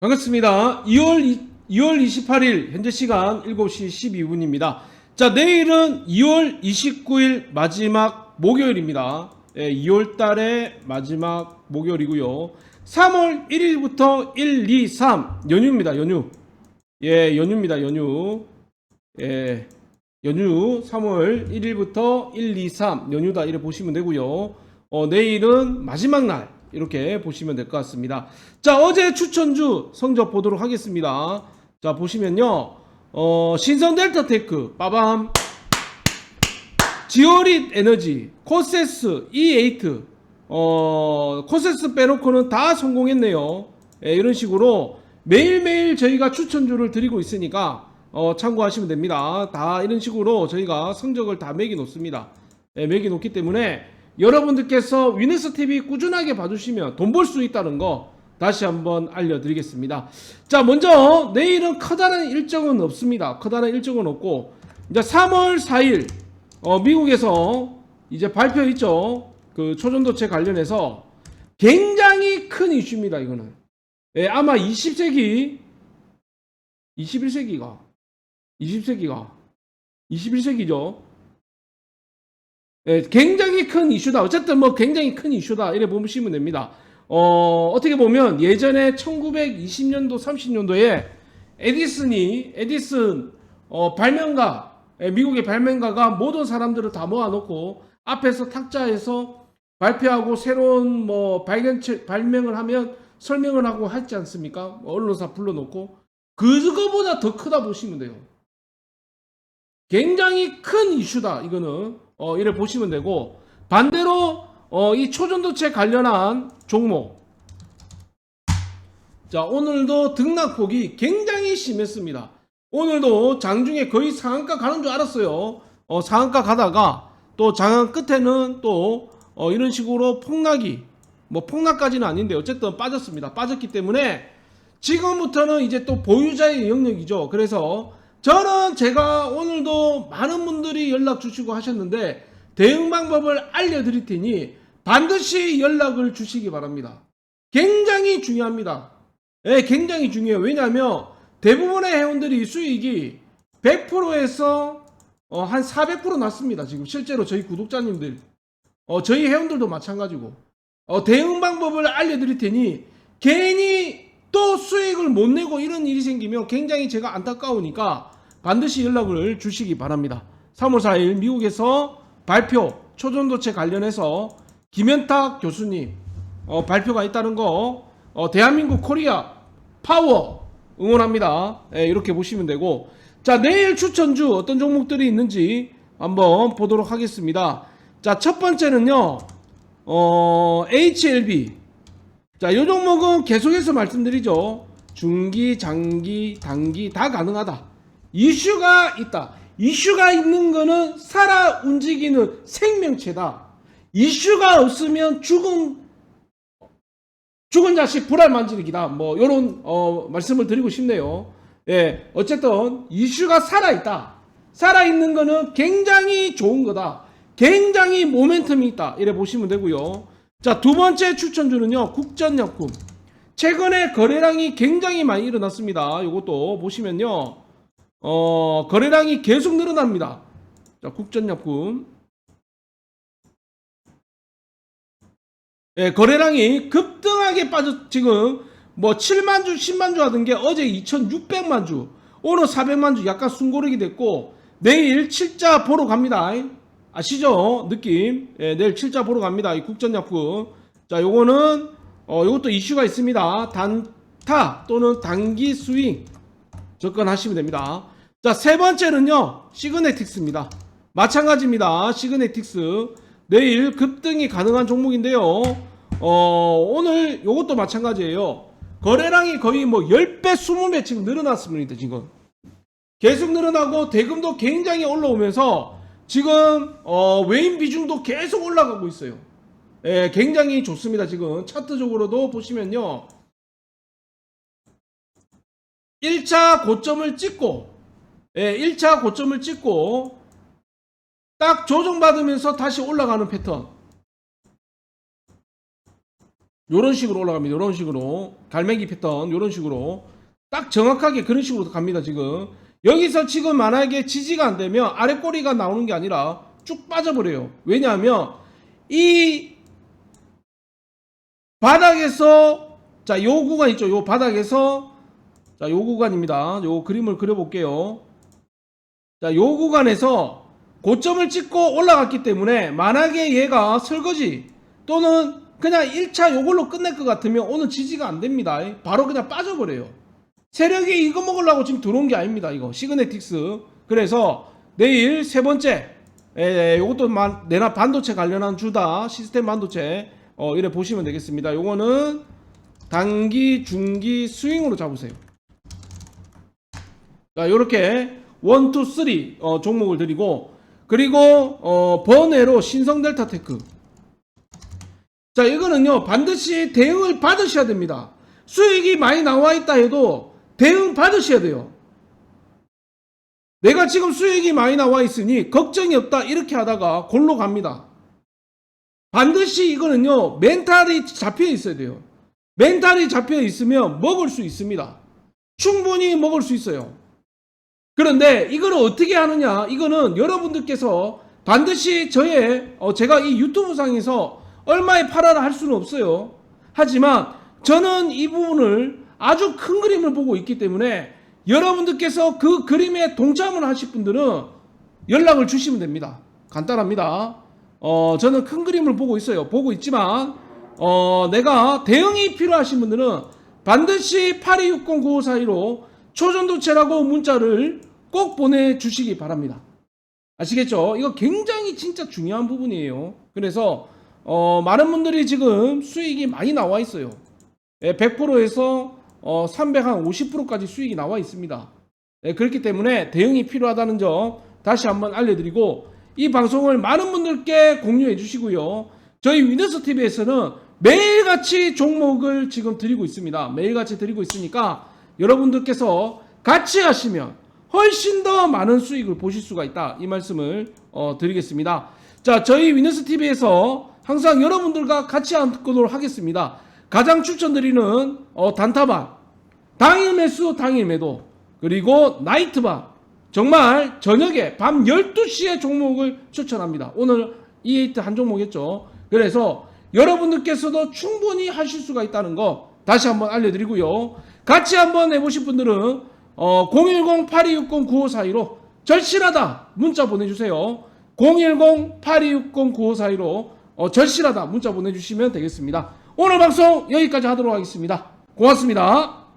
반갑습니다. 2월, 2월 28일 현재 시간 7시 12분입니다. 자, 내일은 2월 29일 마지막 목요일입니다. 예, 2월 달의 마지막 목요일이고요. 3월 1일부터 1, 2, 3 연휴입니다. 연휴. 예, 연휴입니다. 연휴. 예. 연휴 3월 1일부터 1, 2, 3 연휴다 이렇게 보시면 되고요. 어, 내일은 마지막 날 이렇게 보시면 될 것 같습니다. 자 어제 추천주 성적 보도록 하겠습니다. 자 보시면요. 어, 신성 델타 테크 빠밤 지오릿 에너지 코세스 E8 어, 코세스 빼놓고는 다 성공했네요. 예, 이런 식으로 매일매일 저희가 추천주를 드리고 있으니까 어, 참고하시면 됩니다. 다 이런 식으로 저희가 성적을 다 매기 놓습니다. 예, 매기 놓기 때문에 여러분들께서 위너스 TV 꾸준하게 봐주시면 돈 벌 수 있다는 거 다시 한번 알려드리겠습니다. 자, 먼저 내일은 커다란 일정은 없습니다. 커다란 일정은 없고 이제 3월 4일 어, 미국에서 이제 발표 있죠. 그 초전도체 관련해서 굉장히 큰 이슈입니다. 이거는 예, 아마 20세기 21세기가 20세기가 21세기죠. 예, 굉장히 큰 이슈다. 어쨌든 뭐 굉장히 큰 이슈다. 이래 보시면 됩니다. 어, 어떻게 보면 예전에 1920년도, 30년도에 에디슨이, 에디슨, 어, 발명가, 예, 미국의 발명가가 모든 사람들을 다 모아놓고 앞에서 탁자에서 발표하고 새로운 뭐 발견체, 발명을 하면 설명을 하고 했지 않습니까? 뭐 언론사 불러놓고. 그거보다 더 크다 보시면 돼요. 굉장히 큰 이슈다. 이거는 어, 이래 보시면 되고 반대로 어, 이 초전도체 관련한 종목. 자 오늘도 등락폭이 굉장히 심했습니다. 오늘도 장중에 거의 상한가 가는 줄 알았어요. 어, 상한가 가다가 또 장한 끝에는 또 어, 이런 식으로 폭락이 뭐 폭락까지는 아닌데 어쨌든 빠졌습니다. 빠졌기 때문에 지금부터는 이제 또 보유자의 영역이죠. 그래서 저는 제가 오늘도 많은 분들이 연락 주시고 하셨는데 대응 방법을 알려드릴 테니 반드시 연락을 주시기 바랍니다. 굉장히 중요합니다. 예, 굉장히 중요해요. 왜냐하면 대부분의 회원들이 수익이 100%에서 어, 한 400% 났습니다. 지금 실제로 저희 구독자님들, 어, 저희 회원들도 마찬가지고 어, 대응 방법을 알려드릴 테니 괜히 못 내고 이런 일이 생기면 굉장히 제가 안타까우니까 반드시 연락을 주시기 바랍니다. 3월 4일 미국에서 발표 초전도체 관련해서 김현탁 교수님 어, 발표가 있다는 거 어, 대한민국 코리아 파워 응원합니다. 예, 이렇게 보시면 되고 자 내일 추천주 어떤 종목들이 있는지 한번 보도록 하겠습니다. 자 첫 번째는요 어, HLB 자, 요 종목은 계속해서 말씀드리죠. 중기, 장기, 단기 다 가능하다. 이슈가 있다. 이슈가 있는 거는 살아 움직이는 생명체다. 이슈가 없으면 죽은 죽은 자식 불알 만지기다. 뭐 요런 어, 말씀을 드리고 싶네요. 예, 어쨌든 이슈가 살아 있다. 살아 있는 거는 굉장히 좋은 거다. 굉장히 모멘텀이 있다. 이래 보시면 되고요. 자, 두 번째 추천주는요, 국전약품. 최근에 거래량이 굉장히 많이 일어났습니다. 이것도 보시면요, 어, 거래량이 계속 늘어납니다. 자, 국전약품. 예, 거래량이 급등하게 빠졌, 지금, 뭐, 7만 주, 10만 주 하던 게 어제 2,600만 주, 오늘 400만 주 약간 숨고르기 됐고, 내일 7자 보러 갑니다. 아시죠? 느낌. 예, 내일 7자 보러 갑니다. 이 국전약품. 자, 요거는, 어, 요것도 이슈가 있습니다. 단타 또는 단기 스윙 접근하시면 됩니다. 자, 세 번째는요, 시그네틱스입니다. 마찬가지입니다. 시그네틱스. 내일 급등이 가능한 종목인데요. 어, 오늘 요것도 마찬가지예요. 거래량이 거의 뭐 10배, 20배 지금 늘어났습니다, 지금. 계속 늘어나고 대금도 굉장히 올라오면서 지금 어, 외인 비중도 계속 올라가고 있어요. 예, 굉장히 좋습니다. 지금 차트적으로도 보시면요. 1차 고점을 찍고 예, 1차 고점을 찍고 딱 조정받으면서 다시 올라가는 패턴. 요런 식으로 올라갑니다. 요런 식으로 갈매기 패턴 요런 식으로 딱 정확하게 그런 식으로 갑니다. 지금 여기서 지금 만약에 지지가 안 되면 아래 꼬리가 나오는 게 아니라 쭉 빠져버려요. 왜냐하면 이 바닥에서 자 요 구간 있죠. 요 바닥에서 자 요 구간입니다. 요 그림을 그려 볼게요. 자 요 구간에서 고점을 찍고 올라갔기 때문에 만약에 얘가 설거지 또는 그냥 1차 요걸로 끝낼 것 같으면 오늘 지지가 안 됩니다. 바로 그냥 빠져버려요. 세력이 이거 먹으려고 지금 들어온 게 아닙니다. 이거 시그네틱스. 그래서 내일 세 번째 에, 요것도 만- 내나 반도체 관련한 주다 시스템 반도체 어, 이래 보시면 되겠습니다. 요거는 단기, 중기 스윙으로 잡으세요. 자, 요렇게 1, 2, 3 어, 종목을 드리고 그리고 어, 번외로 신성 델타 테크 자, 이거는요, 반드시 대응을 받으셔야 됩니다. 수익이 많이 나와 있다 해도 대응 받으셔야 돼요. 내가 지금 수익이 많이 나와 있으니 걱정이 없다. 이렇게 하다가 골로 갑니다. 반드시 이거는요, 멘탈이 잡혀 있어야 돼요. 멘탈이 잡혀 있으면 먹을 수 있습니다. 충분히 먹을 수 있어요. 그런데 이걸 어떻게 하느냐? 이거는 여러분들께서 반드시 저의 어, 제가 이 유튜브 상에서 얼마에 팔아라 할 수는 없어요. 하지만 저는 이 부분을 아주 큰 그림을 보고 있기 때문에 여러분들께서 그 그림에 동참을 하실 분들은 연락을 주시면 됩니다. 간단합니다. 어, 저는 큰 그림을 보고 있어요. 보고 있지만 어, 내가 대응이 필요하신 분들은 반드시 82609542로 초전도체라고 문자를 꼭 보내주시기 바랍니다. 아시겠죠? 이거 굉장히 진짜 중요한 부분이에요. 그래서 어, 많은 분들이 지금 수익이 많이 나와 있어요. 예, 100%에서 어, 350%까지 수익이 나와 있습니다. 예, 그렇기 때문에 대응이 필요하다는 점 다시 한번 알려드리고 이 방송을 많은 분들께 공유해 주시고요. 저희 위너스 TV에서는 매일같이 종목을 지금 드리고 있습니다. 매일같이 드리고 있으니까 여러분들께서 같이 하시면 훨씬 더 많은 수익을 보실 수가 있다. 이 말씀을 어, 드리겠습니다. 자, 저희 위너스 TV에서 항상 여러분들과 같이 하도록 하겠습니다. 가장 추천드리는 어, 단타반, 당일 매수, 당일 매도, 그리고 나이트반, 정말 저녁에 밤 12시에 종목을 추천합니다. 오늘 E8 한 종목이었죠. 그래서 여러분들께서도 충분히 하실 수가 있다는 거 다시 한번 알려드리고요. 같이 한번 해보실 분들은 어, 010-8260-9542로 절실하다 문자 보내주세요. 010-8260-9542로 어, 절실하다 문자 보내주시면 되겠습니다. 오늘 방송 여기까지 하도록 하겠습니다. 고맙습니다.